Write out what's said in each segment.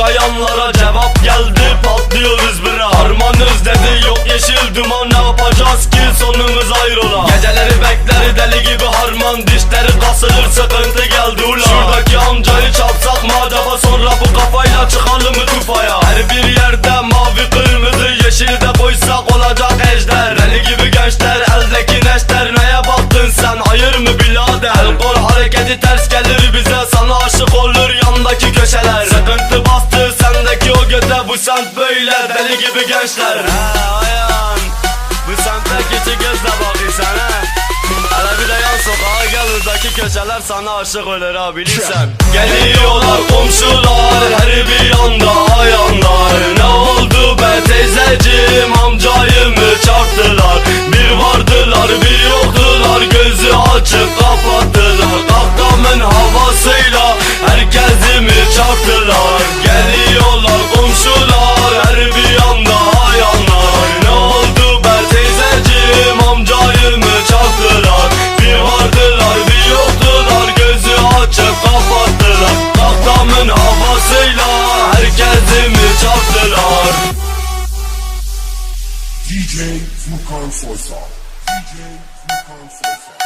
kayanlara cevap geldi patlıyoruz bira Harman özledi yok yeşil duman ne yapacağız ki sonumuz ayrıla? Geceleri bekler deli gibi harman dişleri kasılır sıkıntı geldi ula. Şuradaki amcayı çarpsak mı acaba sonra bu kafayla çıkalım mı tufaya? Her bir yerde mavi kırmızı yeşil de koysak olacak ejder. Deli gibi gençler eldeki neşter neye baktın sen? Hayır mı birader? El kol hareketi ters gelir bize bu semt böyle deli gibi gençler. He ayan bu semtte keçi gözle bakıyorsun he. Hele bir de yan sokağa gel köşeler sana aşık olur ha bilirsen. Geliyorlar komşular DJ Furkan Soysal. DJ Furkan Soysal.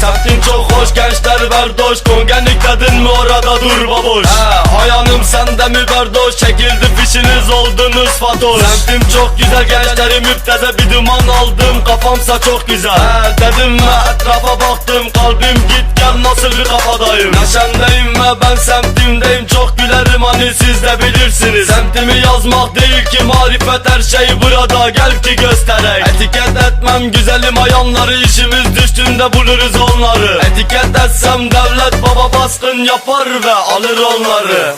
Semtin çok hoş gençler berdoş Kongenlik dedin mi orada dur baboş? He hayanım sende mi berdoş Çekildi fişiniz oldunuz fatoş. Semtim çok güzel gençleri müpteze bir duman aldım. Kafamsa çok güzel. He dedim mi etrafa baktım. Kalbim git gel nasıl bir kafadayım? Neşemdeyim ve ben Çok hani siz de bilirsiniz. Semtimi yazmak değil ki marifet her şey burada Gel ki göstereyim Etiket etmem güzelim ayanları işimiz düştüğünde buluruz onları. Etiket etsem devlet baba baskın yapar ve alır onları